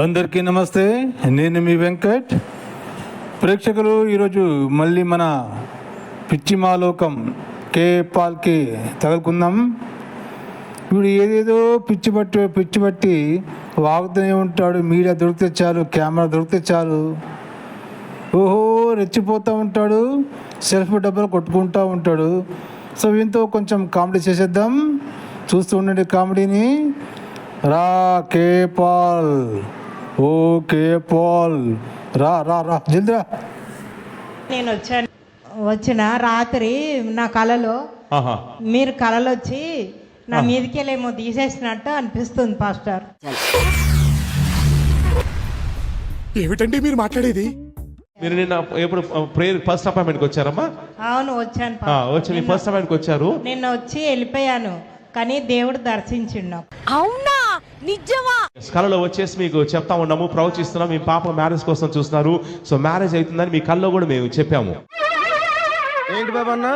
అందరికీ నమస్తే. నేను మీ వెంకట్. ప్రేక్షకులు ఈరోజు మళ్ళీ మన పిచ్చి మాలోకం కే పాల్కి తగులుకుందాం. వీడు ఏదేదో పిచ్చి పట్టి పిచ్చి పట్టి వాగుతూనే ఉంటాడు. మీడియా దొరికితే చాలు కెమెరా దొరికితే చాలు. ఓహో రెచ్చిపోతూ ఉంటాడు. సెల్ఫ్ డబ్బులు కొట్టుకుంటూ ఉంటాడు. సో వీంతో కొంచెం కామెడీ చేసేద్దాం. చూస్తూ ఉండండి కామెడీని. రా కే పాల్ ఓ కే పాల్. రా రా రా. జల్ది రా నేను వచ్చాను. వచ్చిన రాత్రి నా కలలో మీరు కలలో వచ్చి నా మీదకి వెళ్ళేమో తీసేసినట్టు అనిపిస్తుంది పాస్టర్. ఏమిటండి మీరు మాట్లాడేది? మీరు నిన్న ఎప్పుడు ప్రేయర్ ఫస్ట్ అపాయింట్మెంట్కి వచ్చారమ్మా? అవును వచ్చాను ఆ, వచ్చి మీ ఫస్ట్ అపాయింట్కి వచ్చారు. నిన్న వచ్చి వెళ్ళిపోయాను కానీ దేవుడు దర్శించిండు. నాకు. అవునా? నిజమా? కళలో వచ్చేసి మీకు చెప్తా ఉన్నాము ప్రవచిస్తున్నాం మీ పాప మ్యారేజ్ కోసం చూస్తున్నారు. సో మ్యారేజ్ అవుతుందని మీ కల్లో కూడా మేము చెప్పాము. ఏంటి బాబా అన్న?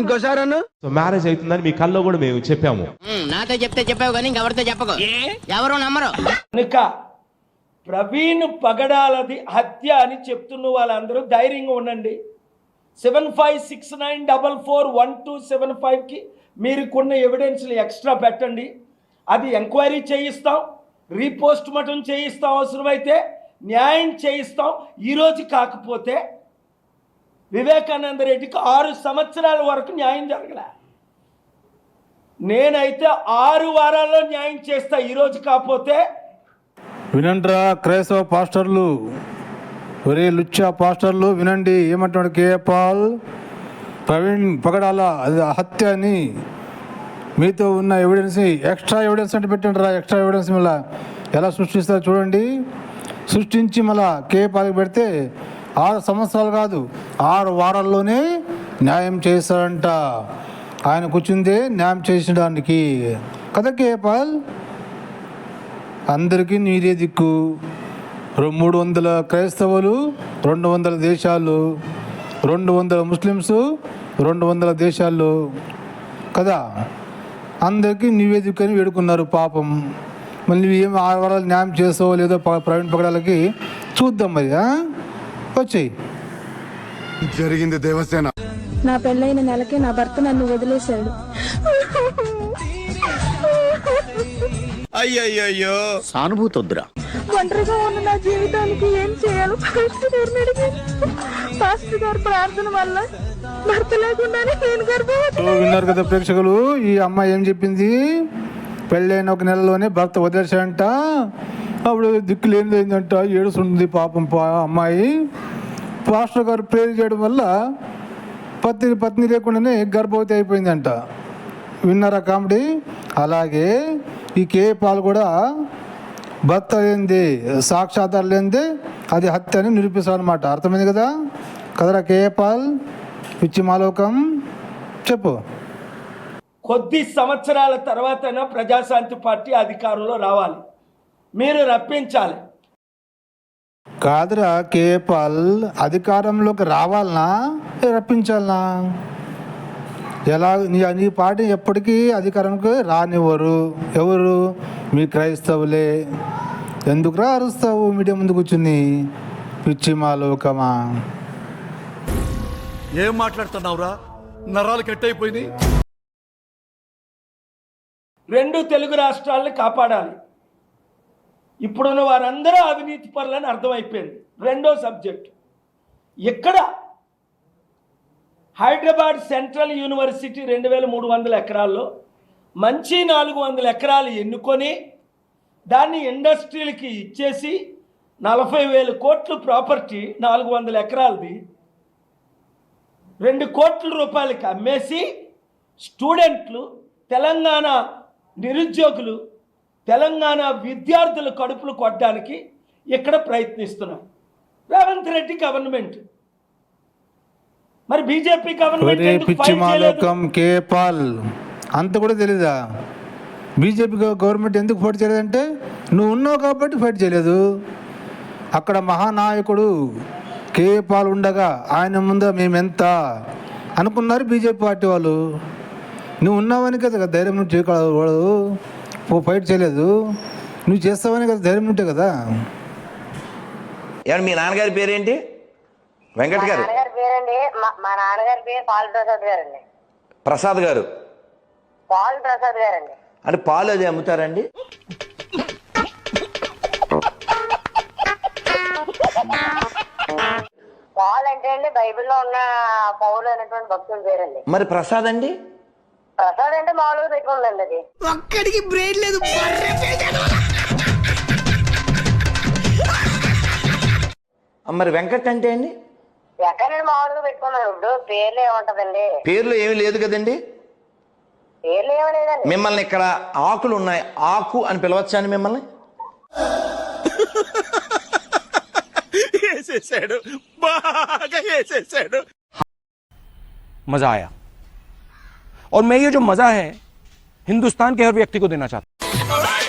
ఇంకోసారి అన్న? సో మ్యారేజ్ అవుతుందని మీ కల్లో కూడా మేము చెప్పాము. నాతో చెప్తే చెప్పావు కానీ ఇంకెవరితో చెప్పకు. ఎవరు నమ్మరు. కనుక ప్రవీణ్ పగడాలది హత్య అని చెప్తున్న వాళ్ళందరూ ధైర్యంగా ఉండండి. Seven five six nine double four one two seven ఫైవ్కి మీరుకున్న ఎవిడెన్స్లు ఎక్స్ట్రా పెట్టండి. అది ఎంక్వైరీ చేయిస్తాం రీపోస్ట్ మటం చేయిస్తాం అవసరమైతే న్యాయం చేయిస్తాం. ఈరోజు కాకపోతే వివేకానంద రెడ్డికి ఆరు సంవత్సరాల వరకు న్యాయం జరగలే. నేనైతే ఆరు వారాల్లో న్యాయం చేస్తా ఈరోజు కాకపోతే వినండ్రా క్రైస్తవ పాస్టర్లు ఒరే లుచ్చా పాస్టర్లు వినండి ఏమంటున్నాడు కేపాల్ ప్రవీణ్ పగడాల అది హత్య అని. మీతో ఉన్న ఎవిడెన్స్ ఎక్స్ట్రా ఎవిడెన్స్ అంటే పెట్టండి రా ఎక్స్ట్రా ఎవిడెన్స్ మళ్ళీ. ఎలా సృష్టిస్తారో చూడండి. సృష్టించి మళ్ళా కే పాలకి పెడితే ఆరు సంవత్సరాలు కాదు ఆరు వారాల్లోనే న్యాయం చేస్తారంట ఆయన కూర్చుందే న్యాయం చేసడానికి కదా కే పాల్? అందరికీ నీదే దిక్కు. మూడు వందల క్రైస్తవులు రెండు వందల దేశాలు రెండు వందల ముస్లిమ్స్ రెండు వందల దేశాలు. కదా? అందరికీ నీవే దిక్కు అని వేడుకున్నారు పాపం. మళ్ళీ ఏం ఆరు వారాలు న్యాయం చేస్తావో లేదో ప్రవీణ్ పగడాలకి చూద్దాం మరి ఆ? వచ్చేయి. జరిగింది దేవసేన. నా పెళ్ళైన నెలకే నా భర్త నన్ను వదిలేశాడు. అయ్యయ్యో సానుభూతి వద్దురా ఒంటరిగా ఉన్న నా జీవితానికి ఏం చేయాలో పాస్టర్ గారిని అడిగాను పాస్టర్ గారి ప్రార్థన వల్ల భర్త లేకుండానే నేను గర్భవతి. విన్నారు కదా ప్రేక్షకులు ఈ అమ్మాయి ఏం చెప్పింది? పెళ్ళైన ఒక నెలలోనే భర్త వదిలేశాడంట. అప్పుడు దిక్కు లేనిది ఏంటంట ఏడుస్తుంది పాపం పా అమ్మాయి. పాస్టర్ గారు ప్రేర్ చేయడం వల్ల పత్ని పత్ని లేకుండానే గర్భవతి అయిపోయిందంట. విన్నారా కామెడీ? అలాగే ఈ కే పాలు కూడా భర్త లేనిది సాక్షాధారం లేనిది అది హత్య అని నిరూపిస్తాడు అనమాట అర్థమైంది కదా? కదరా కే పాల్? పిచ్చి మాలోకం? చెప్పు. కొద్ది సంవత్సరాల తర్వాతైనా ప్రజాశాంతి పార్టీ అధికారంలో రావాలి. మీరు రప్పించాలి. కాదురా కేపాల్ అధికారంలోకి రావాలనా? రప్పించాలనా? ఎలా నీ నీ పార్టీ ఎప్పటికీ అధికారంకి రానివ్వరు. ఎవరు? మీ క్రైస్తవులే. ఎందుకురా అరుస్తావు? మీడియా ముందు కూర్చుని. పిచ్చి మాలోకమా? ఏం మాట్లాడుతున్నావురా? నరాలు కట్ అయిపోయింది రెండు తెలుగు రాష్ట్రాలను కాపాడాలి. ఇప్పుడున్న వారందరూ అవినీతి పరులని అర్థమైపోయింది. రెండో సబ్జెక్ట్. ఇక్కడ హైదరాబాద్ సెంట్రల్ యూనివర్సిటీ రెండు వేల మూడు వందల ఎకరాల్లో మంచి నాలుగు వందల ఎకరాలు ఎన్నుకొని దాన్ని ఇండస్ట్రీలకి ఇచ్చేసి నలభై వేల కోట్లు ప్రాపర్టీ నాలుగు వందల ఎకరాలది రెండు కోట్ల రూపాయలకి అమ్మేసి స్టూడెంట్లు తెలంగాణ నిరుద్యోగులు తెలంగాణ విద్యార్థుల కడుపులు కొట్టడానికి ఇక్కడ ప్రయత్నిస్తున్నాం. రేవంత్ రెడ్డి గవర్నమెంట్ మరి బీజేపీ గవర్నమెంట్ పిచ్చి మాలోకం కే పాల్. అంత కూడా తెలీదా? బీజేపీ గవర్నమెంట్ ఎందుకు ఫైట్ చేయలేదంటే నువ్వు ఉన్నావు కాబట్టి ఫైట్ చేయలేదు. అక్కడ మహానాయకుడు కే పాల్ ఉండగా ఆయన ముందు మేమెంత అనుకున్నారు బీజేపీ పార్టీ వాళ్ళు? నువ్వు ఉన్నావని కదా ధైర్యం వాడు. ఓ ఫైట్ చేయలేదు. నువ్వు చేస్తావని కదా ధైర్యం ఉంటే కదా? ఏమన్నా మీ నాన్నగారి పేరేంటి? వెంకట్ గారు. పేరండి మా- మా నాన్నగారి పేరు పాల్ ప్రసాద్ గారండి. ప్రసాద్ గారు. పాల్ ప్రసాద్ గారండి. అంటే పాలు అది అమ్ముతారండి? పాల్ అంటే అండి బైబిల్లో ఉన్న పౌలు అనేటువంటి భక్తుల పేరండి. మరి ప్రసాద్ అండి? ప్రసాద్ అంటే మామూలుగా పెట్టుకుందండి అది. మరి వెంకట్ అంటే అండి? ఎక్కడండి మామూలుగా పెట్టుకున్నాను ఇప్పుడు పేర్లు ఏముంటదండి పేర్లు ఏమీ లేదు కదండి పేర్లు ఏమలేదండి మిమ్మల్ని ఇక్కడ ఆకులు ఉన్నాయి ఆకు అని పిలవచ్చా అండి మిమ్మల్ని వేసేసాడు బాగా వేసేసాడు मजा आया और मैं ये जो मजा है हिंदुस्तान के हर व्यक्ति को देना चाहता हूं